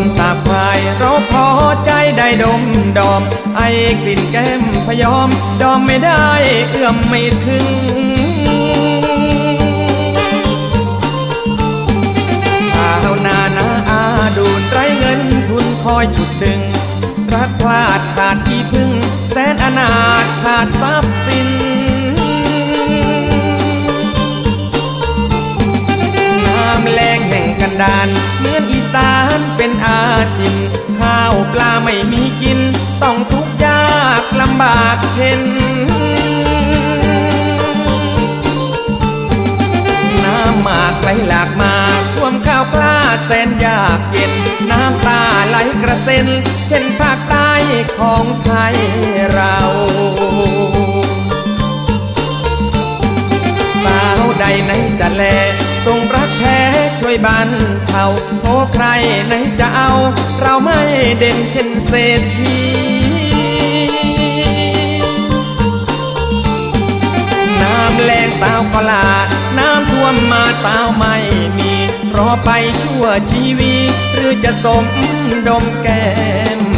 นสาบคายเราพอใจได้ดมดอม ไอกลิ่นแก้มพยอม ดอมไม่ได้เอื้อมไม่ถึงชาวนานาอาดูนไรเงินทุนคอยฉุดดึง รักพลาดขาดที่พึ่ง แสนอนาถขาดทรัพย์ ดานเหมือนอีสานเป็นอาจิน ข้าวปลาไม่มีกิน ต้องทุกข์ยากลำบากเข็นน้ำหมากไหลหลากมาท่วมข้าวกล้าแสนยากเย็น น้ำตาไหลกระเซ็น เช่นภาคใต้ของไทยเราสาวใดไหนจะแล วยบันเขาโทษใครไหนจะเอา เราไม่เด่นเช่นเศรษฐีน้ำแรงสาวกลาน้ำท่วมมาสาวไม่มี รอไปชั่วชีวี หรือจะสมดมแก้ม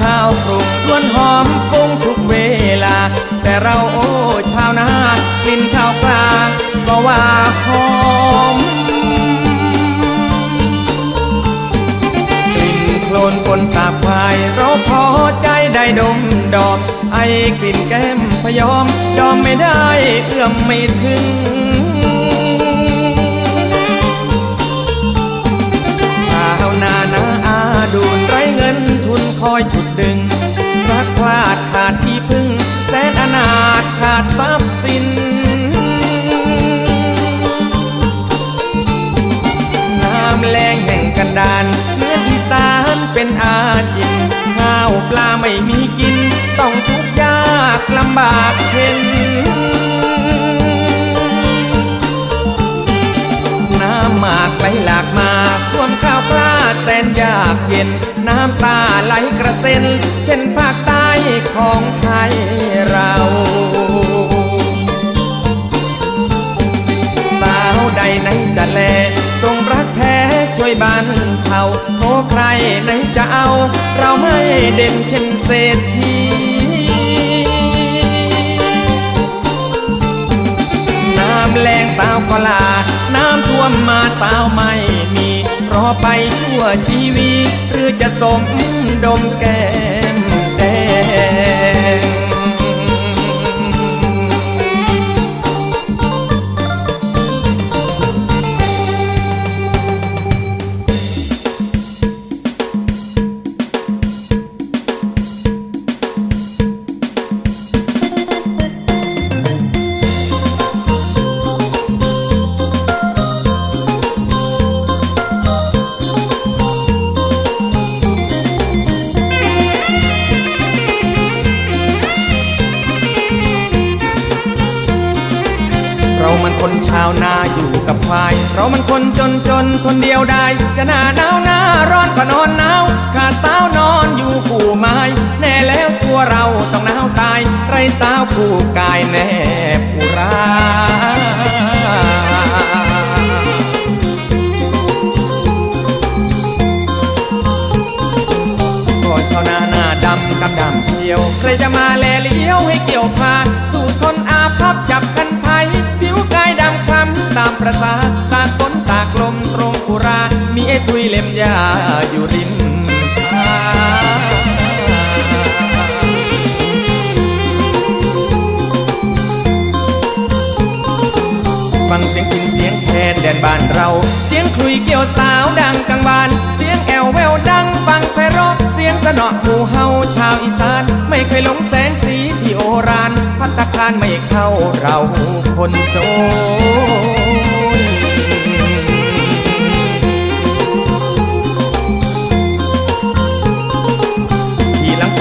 ชาวกรุงล้วนหอมฟุ้งทุกเวลา แต่เราโอ้ชาวนากลิ่นข้าวปลาก็ว่าหอมกลิ่นโคลนปนสาบควายเราพอใจได้ดมดอมไอกลิ่นแก้มพยอมดอมไม่ได้เอื้อมไม่ถึง อยฉุดดึง รักพลาดขาดที่พึ่ง แสนอนาถขาดทรัพย์สิน น้ำแรงแห่งกันดานเหมืออีสานเป็นอาจินข้าวปลาไม่มีกิน ต้องทุกข์ยากลำบากเข็นน้ำหมากไหลหลากมาท่วมข้าวปลา แสนยากเย็น น้ำตาไหลกระเซ็น เช่นภาคใต้ของไทยเราสาวใดไหนจะแลทรงรักแท้ช่วยบันเทาโทใครไหนจะเอา เราไม่เด่นเช่นเศรษฐีน้ำแรงสาวก็ลา น้ำท่วมมาสาวไม่ ไปชั่วชีวิต หรือจะสมดมแก้ มันคนชาวนาอยู่กับควาย เรามันคนจนจนทนเดียวได้ จะหน้าหนาวหน้าร้อนก็นอนหนาว ขาดสาวนอนอยู่ผู้ไม้ แน่แล้วตัวเราต้องหนาวตาย ไรสาวผู้กายแนบอุราก็ชาวนาหน้าดำกับดำเที่ยว ใครจะมาแลเลี้ยวให้เกี่ยวพา สู่ทนอาภัพจับคันามประสาตากฝนตากลมตรงกุรา มีไอ้ทุยเล็มยาอยู่ริมทางฟังเสียงกินเสียงแคนแดนบ้านเรา เสียงคลุยเกี่ยวสาวดังกังวาน เสียงแอวแววดังฟังไพเราะเสียงสนอหมู่เฮาชาวอีสาน ไม่เคยหลงแสงสีที่โอรานพัตตาคารไม่เข้าเราคนโจ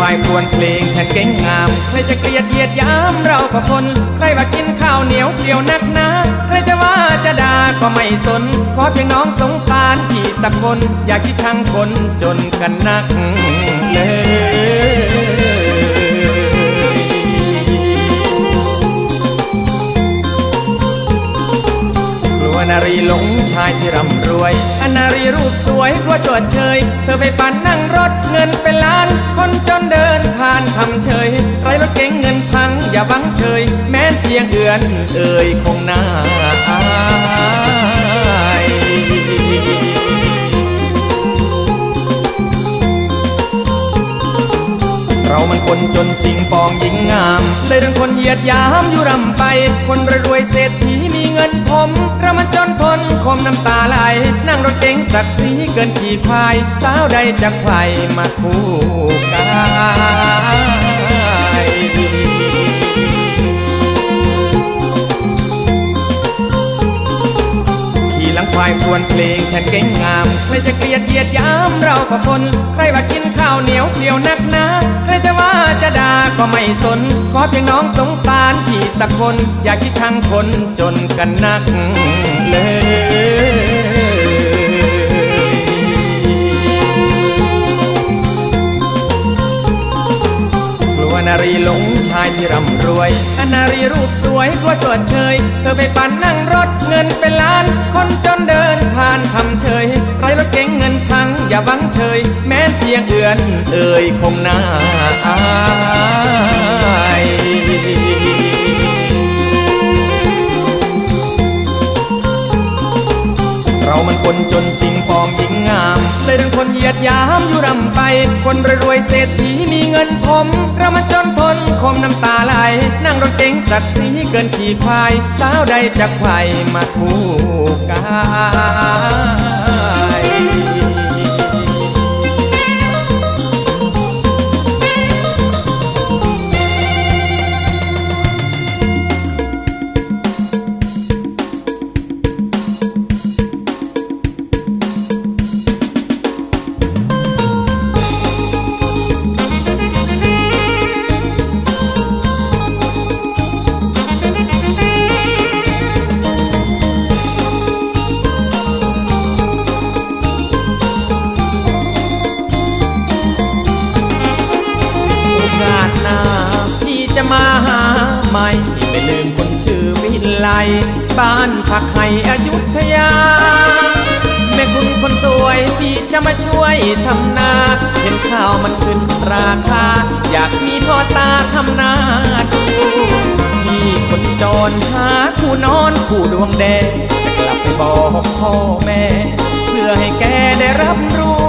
ควายครวนเพลงแทนเก่งงาม ใครจะเกลียดเหยียดยามเราก็ทน ใครว่ากินข้าวเหนียวเสียวนักหนาใครจะว่าจะด่าก็ไม่สน ขอเพียงน้องสงสารพี่สักคน อย่าคิดทางคนจนกันนัก นารีหลงชายที่ร่ำรวยอนารีรูปสวยกลัวจวดเชย เธอไปปั่นนั่งรถเงินเป็นล้าน คนจนเดินผ่านทำเฉย ไรรถเก๋งเงินพังอย่าบังเฉย แม้เพียงเอือนเอ่ยคงน่าอายเรามันคนจนจริงปองหญิงงามเลยโดนคนเหยียดยามอยู่รำไป คนรวยเศรษฐี เงินทมเรามันจนทนคมน้ำตาไหลนั่งรถเก๋งศักดิ์ศรีเกินขี่ควาย สาวใดจะใครมาคู่กายขี่หลังควายควนเพลงแทนเก่งงามใครจะเกลียดเยียดยามเราก็ทน ใครว่ากินข้าวเหนียวเสียวนักหนา ก็ไม่สน ขอเพียงน้องสงสารพี่สักคน อย่าคิดทางคนจนกันนักเลยกลัวนารีหลงชายที่ร่ำรวยอนารีรูปสวยกลัวจวดเชย เธอไปปั่นนั่งรถเงินเป็นล้าน คนจนเดินผ่านท เพียงเอือนเอ่ยคงน่าอายเรามันคนจนจริงปองหญิงงาม เลยโดนคนเหยียดยามอยู่รำไป คนรวยเศรษฐีมีเงินทมเรามันจนทนคมน้ำตาไหล นั่งรถเก๋งศักดิ์ศรีเกินขี่ควาย สาวใดจะใครมาคู่กา บ้านพักให้อยุธยา แม่คุณคนสวยพี่จะมาช่วยทำนา เห็นข้าวมันขึ้นราคา อยากมีพ่อตาทำนาดูพี่คนจรหาคู่นอนคู่ดวงแดงจะกลับไปบอกพ่อแม่ เพื่อให้แกได้รับรู้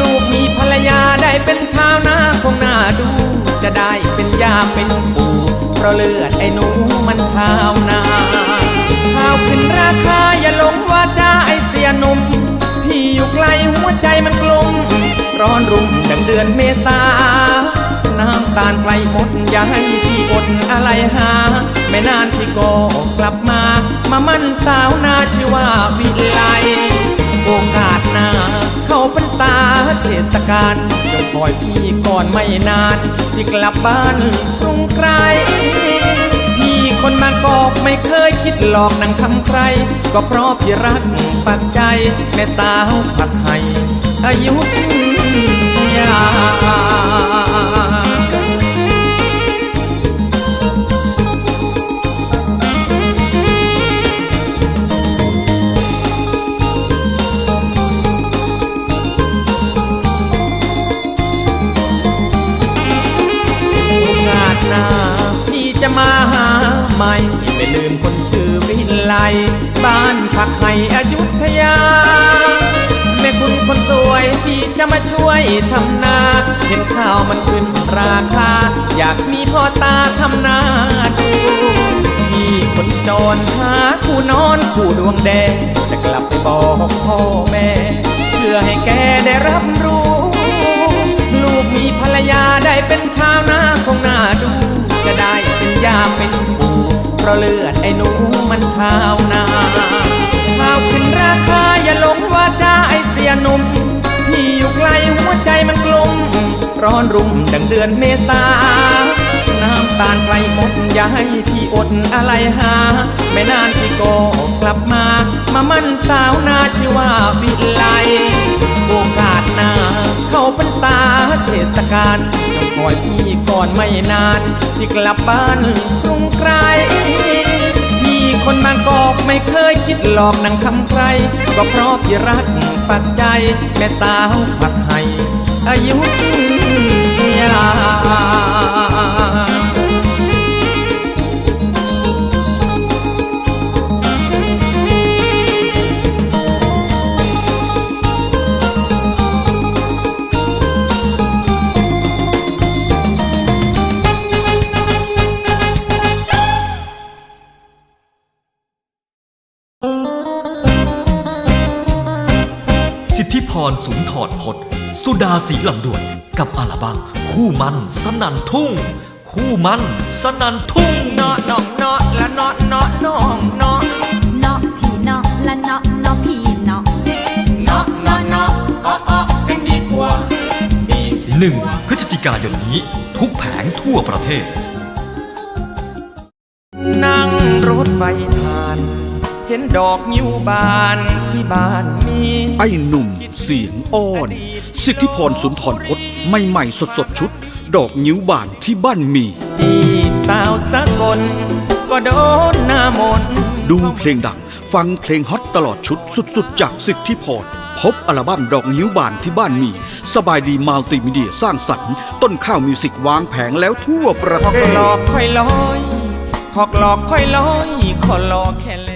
ลูกมีภรรยาได้เป็นชาวนาคงน่าดู จะได้เป็นยาเป็นปู่เพราะเลือดไอ้หนูมันชาวนา ราขึ้นราคาอย่าลงว่าได้เสียหนุ่ม พี่อยู่ไกลหัวใจมันกลุ่มร้อนรุ่มดังเดือนเมษา น้ำตาลไกลหมดอย่าให้พี่อดอะไรหา ไม่นานพี่ก็กลับมา มามั่นสาวนาชื่อว่าวิไลโอกาสหน้าเข้าพรรษาเทศกาลจงคอยพี่ก่อนไม่นานที่กลับบ้านกรุงไกล คนบางกอกไม่เคยคิดหลอกนางทำใคร ก็เพราะพี่รักปักใจ แม่สาวผัดไทยอายุยา บ้านพักให้อยุธยา แม่คุณคนสวยพี่จะมาช่วยทำนา เห็นข้าวมันขึ้นราคา อยากมีพ่อตาทำนาดูพี่คนจดอนหาคู่นอนคู่ดวงแดง จะกลับไปบอกพ่อแม่ เพื่อให้แกได้รับรู้ ลูกมีภรรยาได้เป็นชาวนาคงน่าดู จะได้เป็นยาเป็นปูเพราะเลือดไอ้หนูมันชาวนา ร้อนรุ่มดังเดือนเมษา น้ำตาลไกลหมดอย่าให้พี่อดอะไรหา ไม่นานพี่ก็กลับมา มามั่นสาวนาชื่อว่าวิไลโอกาสหน้าเข้าพรรษาเทศกาลจงคอยพี่ก่อนไม่นานที่กลับบ้านกรุงไกลพี่คนบางกอกไม่เคยคิดหลอกนังคำใคร ก็เพราะพี่รักปักใจแม่สาวผัดไทย อายุยาสิทธิพรสุนทรพจน์ สุดาสีลำดวนกับอัลบั้มคู่มันสนันทุ่ง คู่มันสนันทุ่งเนาะเน้องเนาะและเนาะเนาะน้องเนาะเนาะพี่เนาะละเนาะเนาะพี่เนาะเนาะเนาะเนาะอ้ออ้อกันดีกว่าดีสิหนึ่งพฤศจิกายนนี้ ทุกแผงทั่วประเทศ นั่งรถไฟผ่าน เห็นดอกนิ้วบานที่บ้านมี ไอ้หนุ่มเสียงอ้อน สิทธิพรสุนทรพจน์ไม่ใหม่สดสดๆชุด ดอกนิ้วบานที่บ้านมี จีบสาวสักคนก็โดนหน้ามนต์ดูเพลงดัง ฟังเพลงฮอตตลอดชุดสุดๆ จากสิทธิพรพบอัลบั้มดอกนิ้วบานที่บ้านมี สบายดีมัลติมีเดียสร้างสรรค์ ต้นข้าวมิวสิกวางแผงแล้วทั่วประขอกเทศหลอกค่อยลอยขอกหลอกค่อยลอยขอหลอกแค่แล